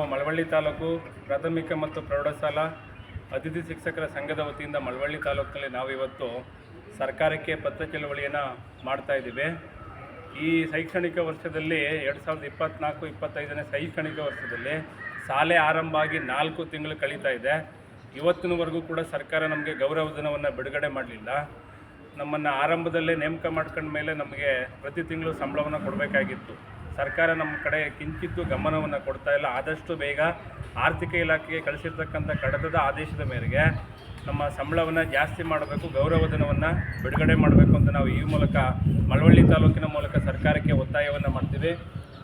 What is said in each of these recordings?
ಮಳವಳ್ಳಿ ತಾಲೂಕು ಪ್ರಾಥಮಿಕ ಮತ್ತು ಪ್ರೌಢಶಾಲಾ ಅತಿಥಿ ಶಿಕ್ಷಕರ ಸಂಘದ ವತಿಯಿಂದ ಮಳವಳ್ಳಿ ತಾಲೂಕಿನಲ್ಲಿ ನಾವಿವತ್ತು ಸರ್ಕಾರಕ್ಕೆ ಪತ್ರ ಚಳವಳಿಯನ್ನು ಮಾಡ್ತಾ ಇದ್ದೀವಿ. ಈ ಶೈಕ್ಷಣಿಕ ವರ್ಷದಲ್ಲಿ ಎರಡು ಸಾವಿರದ ಇಪ್ಪತ್ತ್ನಾಲ್ಕು ಇಪ್ಪತ್ತೈದನೇ ಶೈಕ್ಷಣಿಕ ವರ್ಷದಲ್ಲಿ ಶಾಲೆ ಆರಂಭ ಆಗಿ ನಾಲ್ಕು ತಿಂಗಳು ಕಳೀತಾ ಇದೆ. ಇವತ್ತಿನವರೆಗೂ ಕೂಡ ಸರ್ಕಾರ ನಮಗೆ ಗೌರವಧನವನ್ನು ಬಿಡುಗಡೆ ಮಾಡಲಿಲ್ಲ. ನಮ್ಮನ್ನು ಆರಂಭದಲ್ಲೇ ನೇಮಕ ಮಾಡ್ಕೊಂಡ ಮೇಲೆ ನಮಗೆ ಪ್ರತಿ ತಿಂಗಳು ಸಂಬಳವನ್ನು ಕೊಡಬೇಕಾಗಿತ್ತು. ಸರ್ಕಾರ ನಮ್ಮ ಕಡೆ ಕಿಂಚಿತ್ತು ಗಮನವನ್ನು ಕೊಡ್ತಾ ಇಲ್ಲ. ಆದಷ್ಟು ಬೇಗ ಆರ್ಥಿಕ ಇಲಾಖೆಗೆ ಕಳಿಸಿರ್ತಕ್ಕಂಥ ಕಡತದ ಆದೇಶದ ಮೇರೆಗೆ ನಮ್ಮ ಸಂಬಳವನ್ನು ಜಾಸ್ತಿ ಮಾಡಬೇಕು, ಗೌರವಧನವನ್ನು ಬಿಡುಗಡೆ ಮಾಡಬೇಕು ಅಂತ ನಾವು ಈ ಮೂಲಕ ಮಳವಳ್ಳಿ ತಾಲೂಕಿನ ಮೂಲಕ ಸರ್ಕಾರಕ್ಕೆ ಒತ್ತಾಯವನ್ನು ಮಾಡ್ತೀವಿ.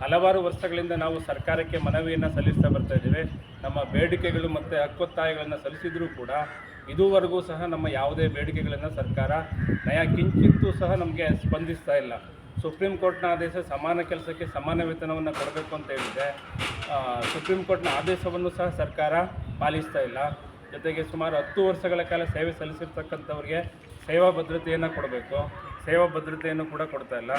ಹಲವಾರು ವರ್ಷಗಳಿಂದ ನಾವು ಸರ್ಕಾರಕ್ಕೆ ಮನವಿಯನ್ನು ಸಲ್ಲಿಸ್ತಾ ಬರ್ತಾ ಇದ್ದೀವಿ. ನಮ್ಮ ಬೇಡಿಕೆಗಳು ಮತ್ತು ಹಕ್ಕೊತ್ತಾಯಗಳನ್ನು ಸಲ್ಲಿಸಿದರೂ ಕೂಡ ಇದುವರೆಗೂ ಸಹ ನಮ್ಮ ಯಾವುದೇ ಬೇಡಿಕೆಗಳನ್ನು ಸರ್ಕಾರ ನಯ ಕಿಂಚಿತ್ತೂ ಸಹ ನಮಗೆ ಸ್ಪಂದಿಸ್ತಾ ಇಲ್ಲ. ಸುಪ್ರೀಂ ಕೋರ್ಟ್ನ ಆದೇಶ ಸಮಾನ ಕೆಲಸಕ್ಕೆ ಸಮಾನ ವೇತನವನ್ನು ಕೊಡಬೇಕು ಅಂತ ಹೇಳಿದೆ ಸುಪ್ರೀಂ ಕೋರ್ಟ್ನ ಆದೇಶವನ್ನು ಸಹ ಸರ್ಕಾರ ಪಾಲಿಸ್ತಾ ಇಲ್ಲ. ಜೊತೆಗೆ ಸುಮಾರು ಹತ್ತು ವರ್ಷಗಳ ಕಾಲ ಸೇವೆ ಸಲ್ಲಿಸಿರ್ತಕ್ಕಂಥವ್ರಿಗೆ ಸೇವಾ ಭದ್ರತೆಯನ್ನು ಕೊಡಬೇಕು. ಸೇವಾ ಭದ್ರತೆಯನ್ನು ಕೂಡ ಕೊಡ್ತಾ ಇಲ್ಲ.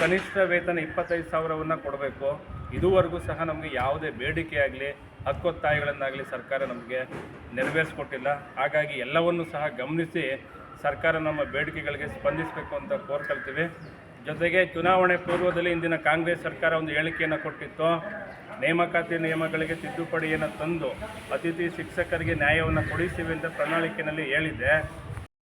ಕನಿಷ್ಠ ವೇತನ ಇಪ್ಪತ್ತೈದು ಸಾವಿರವನ್ನು ಕೊಡಬೇಕು. ಇದುವರೆಗೂ ಸಹ ನಮಗೆ ಯಾವುದೇ ಬೇಡಿಕೆಯಾಗಲಿ ಹಕ್ಕೊತ್ತಾಯಗಳನ್ನಾಗಲಿ ಸರ್ಕಾರ ನಮಗೆ ನೆರವೇರಿಸ್ಕೊಟ್ಟಿಲ್ಲ. ಹಾಗಾಗಿ ಎಲ್ಲವನ್ನು ಸಹ ಗಮನಿಸಿ ಸರ್ಕಾರ ನಮ್ಮ ಬೇಡಿಕೆಗಳಿಗೆ ಸ್ಪಂದಿಸಬೇಕು ಅಂತ ಕೋರ್ಕೊಳ್ತೀವಿ ಜೊತೆಗೆ ಚುನಾವಣೆ ಪೂರ್ವದಲ್ಲಿ ಇಂದಿನ ಕಾಂಗ್ರೆಸ್ ಸರ್ಕಾರ ಒಂದು ಹೇಳಿಕೆಯನ್ನು ಕೊಟ್ಟಿತ್ತು. ನೇಮಕಾತಿ ನಿಯಮಗಳಿಗೆ ತಿದ್ದುಪಡಿಯನ್ನು ತಂದು ಅತಿಥಿ ಶಿಕ್ಷಕರಿಗೆ ನ್ಯಾಯವನ್ನು ಕೊಡಿಸಿವೆ ಅಂತ ಪ್ರಣಾಳಿಕೆಯಲ್ಲಿ ಹೇಳಿದ್ದೆ.